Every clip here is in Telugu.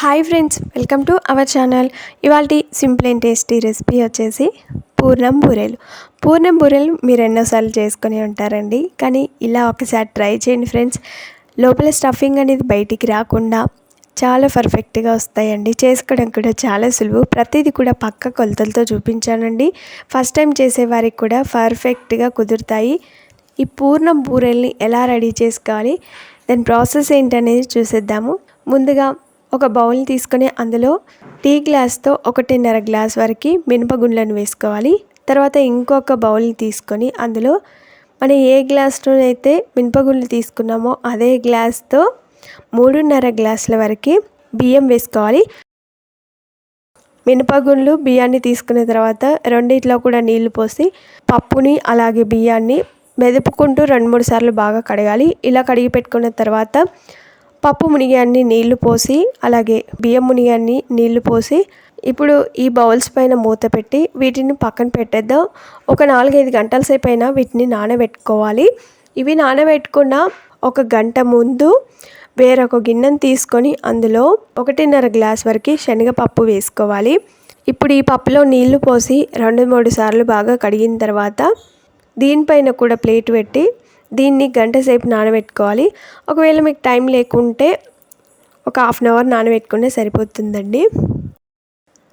Hi friends welcome to our channel. ఇవాళ సింపుల్ అండ్ టేస్టీ రెసిపీ వచ్చేసి పూర్ణం బూరెలు. పూర్ణం బూరెలు మీరు ఎన్నోసార్లు చేసుకుని ఉంటారండి కానీ ఇలా ఒకసారి ట్రై చేయండి ఫ్రెండ్స్. లోపల స్టఫింగ్ అనేది బయటికి రాకుండా చాలా పర్ఫెక్ట్గా వస్తాయండి. చేసుకోవడం కూడా చాలా సులువు. ప్రతిదీ కూడా పక్క కొలతలతో చూపించానండి. ఫస్ట్ టైం చేసేవారికి కూడా పర్ఫెక్ట్గా కుదురుతాయి. ఈ పూర్ణం బూరెల్ని ఎలా రెడీ చేసుకోవాలి దాని ప్రాసెస్ ఏంటనేది చూసేద్దాము. ముందుగా ఒక బౌల్ తీసుకొని అందులో టీ గ్లాస్తో ఒకటిన్నర గ్లాస్ వరకు మినపగుండ్లను వేసుకోవాలి. తర్వాత ఇంకొక బౌల్ని తీసుకొని అందులో మనం ఏ గ్లాస్లోనైతే మినపగుండ్లు తీసుకున్నామో అదే గ్లాస్తో మూడున్నర గ్లాసుల వరకు బియ్యం వేసుకోవాలి. మినపగుండ్లు బియ్యాన్ని తీసుకున్న తర్వాత రెండిట్లో కూడా నీళ్ళు పోసి పప్పుని అలాగే బియ్యాన్ని మెదుపుకుంటూ రెండు మూడు సార్లు బాగా కడగాలి. ఇలా కడిగి పెట్టుకున్న తర్వాత పప్పు మునిగాన్ని నీళ్ళు పోసి అలాగే బియ్యం మునిగాన్ని నీళ్ళు పోసి ఇప్పుడు ఈ బౌల్స్ పైన మూత పెట్టి వీటిని పక్కన పెట్టేద్దాం. ఒక నాలుగైదు గంటల సేపు అయినా వీటిని నానబెట్టుకోవాలి. ఇవి నానబెట్టుకున్న ఒక గంట ముందు వేరొక గిన్నెను తీసుకొని అందులో ఒకటిన్నర గ్లాస్ వరకు శనగపప్పు వేసుకోవాలి. ఇప్పుడు ఈ పప్పులో నీళ్ళు పోసి రెండు మూడు సార్లు బాగా కడిగిన తర్వాత దీనిపైన కూడా ప్లేట్ పెట్టి దీన్ని గంట సేపు నానబెట్టుకోవాలి. ఒకవేళ మీకు టైం లేకుంటే ఒక హాఫ్ అన్ అవర్ నానబెట్టుకుంటే సరిపోతుందండి.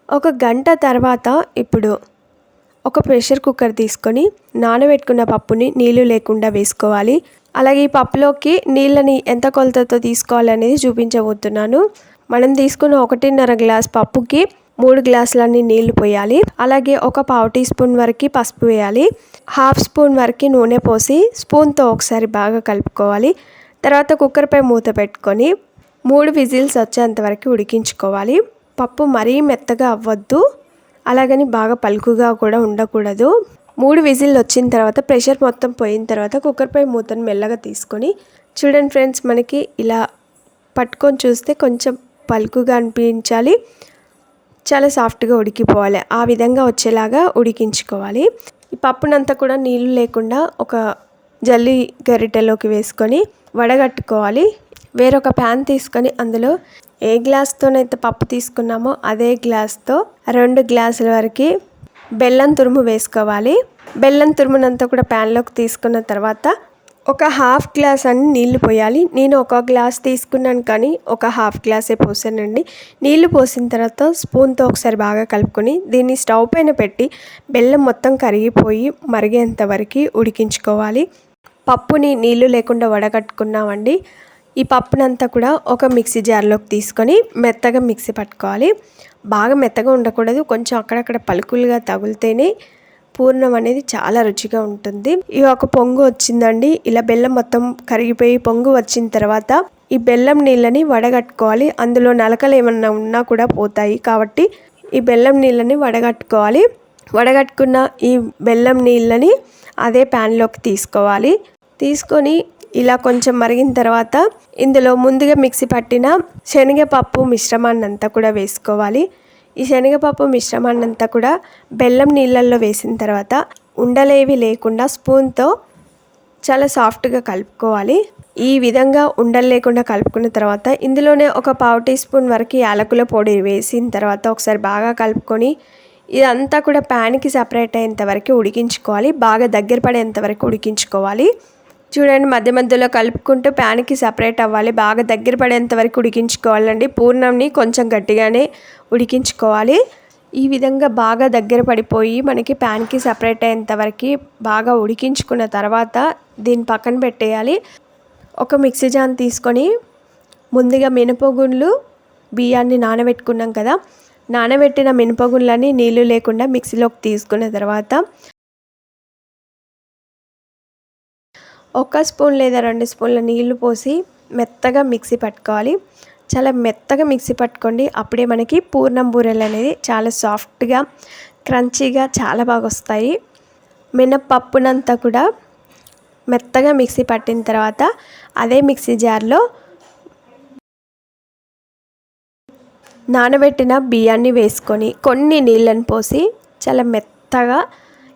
ఒక గంట తర్వాత ఇప్పుడు ఒక ప్రెషర్ కుక్కర్ తీసుకొని నానబెట్టుకున్న పప్పుని నీళ్ళు లేకుండా వేసుకోవాలి. అలాగే ఈ పప్పులోకి నీళ్ళని ఎంత కొలతతో తీసుకోవాలనేది చూపించబోతున్నాను. మనం తీసుకున్న ఒకటిన్నర గ్లాస్ పప్పుకి మూడు గ్లాసులన్నీ నీళ్ళు పోయాలి. అలాగే ఒక పావు టీ స్పూన్ వరకు పసుపు వేయాలి. హాఫ్ స్పూన్ వరకు నూనె పోసి స్పూన్తో ఒకసారి బాగా కలుపుకోవాలి. తర్వాత కుక్కర్పై మూత పెట్టుకొని మూడు విజిల్స్ వచ్చేంత వరకు ఉడికించుకోవాలి. పప్పు మరీ మెత్తగా అవ్వద్దు. అలాగని బాగా పలుకుగా కూడా ఉండకూడదు. మూడు విజిల్ వచ్చిన తర్వాత ప్రెషర్ మొత్తం పోయిన తర్వాత కుక్కర్పై మూతను మెల్లగా తీసుకొని చూడండి ఫ్రెండ్స్ మనకి ఇలా పట్టుకొని చూస్తే కొంచెం పలుకుగా అనిపించాలి. చాలా సాఫ్ట్గా ఉడికిపోవాలి. ఆ విధంగా వచ్చేలాగా ఉడికించుకోవాలి. ఈ పప్పునంతా కూడా నీళ్ళు లేకుండా ఒక జల్లి గరిటెలోకి వేసుకొని వడగట్టుకోవాలి. వేరొక ప్యాన్ తీసుకొని అందులో ఏ గ్లాస్తోనైతే పప్పు తీసుకున్నామో అదే గ్లాస్తో రెండు గ్లాసుల వరకు బెల్లం తురుము వేసుకోవాలి. బెల్లం తురుమునంతా కూడా ప్యాన్లోకి తీసుకున్న తర్వాత ఒక హాఫ్ గ్లాస్ అని నీళ్ళు పోయాలి. నేను ఒక గ్లాస్ తీసుకున్నాను కానీ ఒక హాఫ్ గ్లాసే పోసానండి. నీళ్ళు పోసిన తర్వాత స్పూన్తో ఒకసారి బాగా కలుపుకొని దీన్ని స్టవ్ పైన పెట్టి బెల్లం మొత్తం కరిగిపోయి మరిగేంత వరకు ఉడికించుకోవాలి. పప్పుని నీళ్ళు లేకుండా వడగట్టుకున్నామండి. ఈ పప్పునంతా కూడా ఒక మిక్సీ జార్లోకి తీసుకొని మెత్తగా మిక్సీ పట్టుకోవాలి. బాగా మెత్తగా ఉండకూడదు. కొంచెం అక్కడక్కడ పలుకులుగా తగులుతేనే పూర్ణం అనేది చాలా రుచిగా ఉంటుంది. ఈ ఒక పొంగు వచ్చిందండి. ఇలా బెల్లం మొత్తం కరిగిపోయి పొంగు వచ్చిన తర్వాత ఈ బెల్లం నీళ్ళని వడగట్టుకోవాలి. అందులో నలకలు ఏమన్నా ఉన్నా కూడా పోతాయి కాబట్టి ఈ బెల్లం నీళ్ళని వడగట్టుకోవాలి. వడగట్టుకున్న ఈ బెల్లం నీళ్ళని అదే ప్యాన్లోకి తీసుకోవాలి. తీసుకొని ఇలా కొంచెం మరిగిన తర్వాత ఇందులో ముందుగా మిక్సీ పట్టిన శనగపప్పు మిశ్రమాన్ని అంతా కూడా వేసుకోవాలి. ఈ శనగపప్పు మిశ్రమాన్ని అంతా కూడా బెల్లం నీళ్ళల్లో వేసిన తర్వాత ఉండలేవి లేకుండా స్పూన్తో చాలా సాఫ్ట్గా కలుపుకోవాలి. ఈ విధంగా ఉండలు లేకుండా కలుపుకున్న తర్వాత ఇందులోనే ఒక పావు టీ స్పూన్ వరకు యాలకుల పొడి వేసిన తర్వాత ఒకసారి బాగా కలుపుకొని ఇదంతా కూడా ప్యాన్కి సపరేట్ అయ్యేంత వరకు ఉడికించుకోవాలి. బాగా దగ్గర పడేంత వరకు ఉడికించుకోవాలి. చూడండి మధ్య మధ్యలో కలుపుకుంటూ ప్యాన్కి సపరేట్ అవ్వాలి. బాగా దగ్గర పడేంత వరకు ఉడికించుకోవాలండి. పూర్ణంని కొంచెం గట్టిగానే ఉడికించుకోవాలి. ఈ విధంగా బాగా దగ్గర పడిపోయి మనకి ప్యాన్కి సపరేట్ అయ్యేంత వరకు బాగా ఉడికించుకున్న తర్వాత దీన్ని పక్కన పెట్టేయాలి. ఒక మిక్సీ జాన్ తీసుకొని ముందుగా మినపగుండ్లు బియ్యాన్ని నానబెట్టుకున్నాం కదా. నానబెట్టిన మినపగుండ్లని నీళ్ళు లేకుండా మిక్సీలోకి తీసుకున్న తర్వాత ఒక స్పూన్ లేదా రెండు స్పూన్ల నీళ్ళు పోసి మెత్తగా మిక్సీ పట్టుకోవాలి. చాలా మెత్తగా మిక్సీ పట్టుకోండి. అప్పుడే మనకి పూర్ణం బూరెలు అనేది చాలా సాఫ్ట్గా క్రంచీగా చాలా బాగా వస్తాయి. మినప్పప్పునంతా కూడా మెత్తగా మిక్సీ పట్టిన తర్వాత అదే మిక్సీ జార్లో నానబెట్టిన బియ్యాన్ని వేసుకొని కొన్ని నీళ్ళని పోసి చాలా మెత్తగా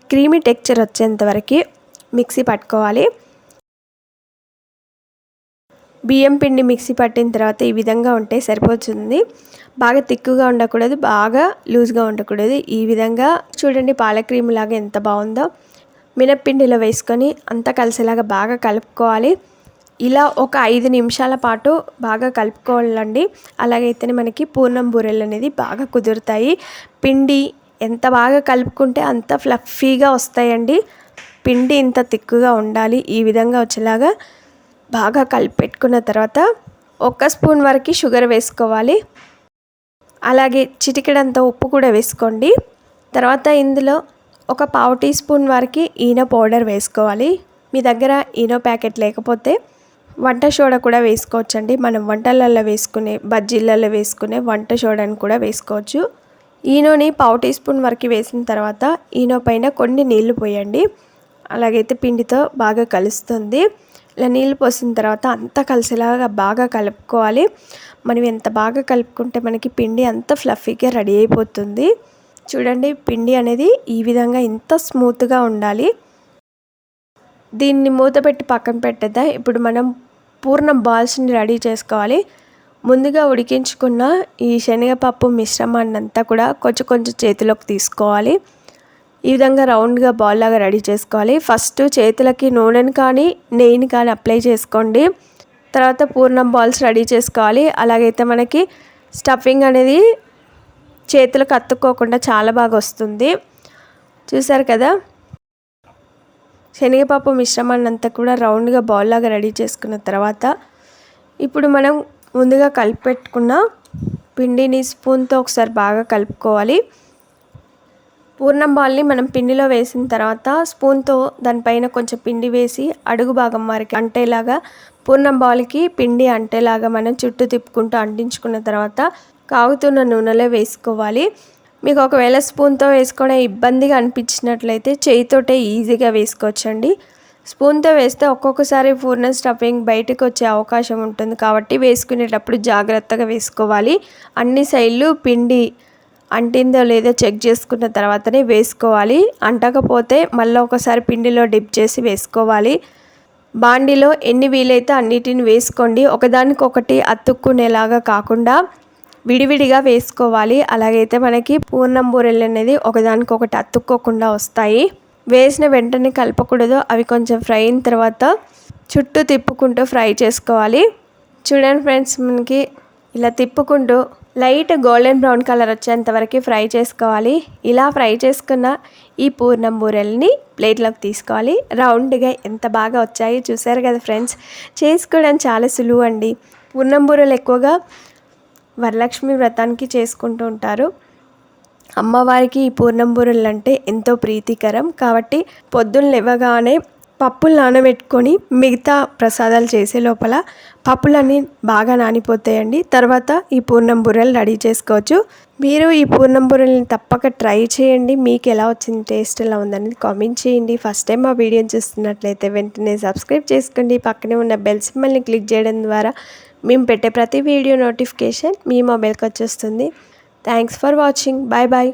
క్రీమీ టెక్చర్ వచ్చేంత వరకు మిక్సీ పట్టుకోవాలి. బియ్యం పిండి మిక్సీ పట్టిన తర్వాత ఈ విధంగా ఉంటే సరిపోతుంది. బాగా తిక్కుగా ఉండకూడదు బాగా లూజ్గా ఉండకూడదు. ఈ విధంగా చూడండి పాల క్రీమ్ లాగా ఎంత బాగుందో. మినప్పిండిలో వేసుకొని అంతా కలిసేలాగా బాగా కలుపుకోవాలి. ఇలా ఒక ఐదు నిమిషాల పాటు బాగా కలుపుకోవాలండి. అలాగైతేనే మనకి పూర్ణం బూరెలు అనేది బాగా కుదురుతాయి. పిండి ఎంత బాగా కలుపుకుంటే అంత ఫ్లఫీగా వస్తాయండి. పిండి ఇంత తిక్కుగా ఉండాలి. ఈ విధంగా వచ్చేలాగా బాగా కలిపెట్టుకున్న తర్వాత ఒక్క స్పూన్ వరకు షుగర్ వేసుకోవాలి. అలాగే చిటికెడంత ఉప్పు కూడా వేసుకోండి. తర్వాత ఇందులో ఒక పావు టీ స్పూన్ వరకు ఈనో పౌడర్ వేసుకోవాలి. మీ దగ్గర ఈనో ప్యాకెట్ లేకపోతే వంట సోడా కూడా వేసుకోవచ్చండి. మనం వంటలల్లో వేసుకునే బజ్జీలలో వేసుకునే వంట సోడాని కూడా వేసుకోవచ్చు. ఈనోని పావు టీ స్పూన్ వరకు వేసిన తర్వాత ఈనో పైన కొన్ని నీళ్ళు పోయండి. అలాగైతే పిండితో బాగా కలుస్తుంది. ఇలా నీళ్ళు పోసిన తర్వాత అంతా కలిసేలాగా బాగా కలుపుకోవాలి. మనం ఎంత బాగా కలుపుకుంటే మనకి పిండి అంత ఫ్లఫీగా రెడీ అయిపోతుంది. చూడండి పిండి అనేది ఈ విధంగా ఇంత స్మూత్గా ఉండాలి. దీన్ని మూత పెట్టి పక్కన పెట్టేద్దా. ఇప్పుడు మనం పూర్ణ బాల్స్ని రెడీ చేసుకోవాలి. ముందుగా ఉడికించుకున్న ఈ శనగపప్పు మిశ్రమాన్నంతా కూడా కొంచెం కొంచెం చేతిలోకి తీసుకోవాలి. ఈ విధంగా రౌండ్గా బాల్ లాగా రెడీ చేసుకోవాలి. ఫస్ట్ చేతులకి నూనెని కానీ నెయ్యిని కానీ అప్లై చేసుకోండి. తర్వాత పూర్ణం బాల్స్ రెడీ చేసుకోవాలి. అలాగైతే మనకి స్టఫింగ్ అనేది చేతులకు అత్తుకోకుండా చాలా బాగా వస్తుంది. చూసారు కదా? శనగపప్పు మిశ్రమాన్ని అంతా కూడా రౌండ్గా బాల్ లాగా రెడీ చేసుకున్న తర్వాత ఇప్పుడు మనం ముందుగా కలిపెట్టుకున్న పిండిని స్పూన్తో ఒకసారి బాగా కలుపుకోవాలి. పూర్ణం బాల్ని మనం పిండిలో వేసిన తర్వాత స్పూన్తో దానిపైన కొంచెం పిండి వేసి అడుగు భాగం వారికి అంటేలాగా పూర్ణం బాల్కి పిండి అంటేలాగా మనం చుట్టూ తిప్పుకుంటూ అంటించుకున్న తర్వాత కాగుతున్న నూనెలో వేసుకోవాలి. మీకు ఒకవేళ స్పూన్తో వేసుకోవడం ఇబ్బందిగా అనిపించినట్లయితే చేయితోటే ఈజీగా వేసుకోవచ్చండి. స్పూన్తో వేస్తే ఒక్కొక్కసారి పూర్ణ స్టఫింగ్ బయటకు వచ్చే అవకాశం ఉంటుంది కాబట్టి వేసుకునేటప్పుడు జాగ్రత్తగా వేసుకోవాలి. అన్ని సైడ్లు పిండి అంటిందో లేదో చెక్ చేసుకున్న తర్వాతనే వేసుకోవాలి. అంటకపోతే మళ్ళీ ఒకసారి పిండిలో డిప్ చేసి వేసుకోవాలి. బాండిలో ఎన్ని వీలైతే అన్నిటిని వేసుకోండి. ఒకదానికొకటి అతుక్కునేలాగా కాకుండా విడివిడిగా వేసుకోవాలి. అలాగైతే మనకి పూర్ణం బూరెలు అనేది ఒకదానికొకటి అతుక్కోకుండా వస్తాయి. వేసిన వెంటనే కలపకూడదు. అవి కొంచెం ఫ్రై అయిన తర్వాత చుట్టూ తిప్పుకుంటూ ఫ్రై చేసుకోవాలి. చూడండి ఫ్రెండ్స్ మనకి ఇలా తిప్పుకుంటూ లైట్ గోల్డెన్ బ్రౌన్ కలర్ వచ్చేంత వరకు ఫ్రై చేసుకోవాలి. ఇలా ఫ్రై చేసుకున్న ఈ పూర్ణం బూరెల్ని ప్లేట్లోకి తీసుకోవాలి. రౌండ్గా ఎంత బాగా వచ్చాయి చూసారు కదా ఫ్రెండ్స్. చేసుకోవడం చాలా సులువు అండి. పూర్ణం బూరెలు ఎక్కువగా వరలక్ష్మి వ్రతానికి చేసుకుంటూ ఉంటారు. అమ్మవారికి ఈ పూర్ణం బూరెలు అంటే ఎంతో ప్రీతికరం. కాబట్టి పొద్దున్న లేవగానే పప్పులు నానబెట్టుకొని మిగతా ప్రసాదాలు చేసే లోపల పప్పులన్నీ బాగా నానిపోతాయండి. తర్వాత ఈ పూర్ణం బూరెలు రెడీ చేసుకోవచ్చు. మీరు ఈ పూర్ణం బూరెల్ని తప్పక ట్రై చేయండి. మీకు ఎలా వచ్చింది టేస్ట్ ఎలా ఉందని కామెంట్ చేయండి. ఫస్ట్ టైం మా వీడియోని చూస్తున్నట్లయితే వెంటనే సబ్స్క్రైబ్ చేసుకోండి. పక్కనే ఉన్న బెల్ సింబల్ని క్లిక్ చేయడం ద్వారా మేము పెట్టే ప్రతి వీడియో నోటిఫికేషన్ మీ మొబైల్కి వచ్చేస్తుంది. Thanks for watching. Bye bye.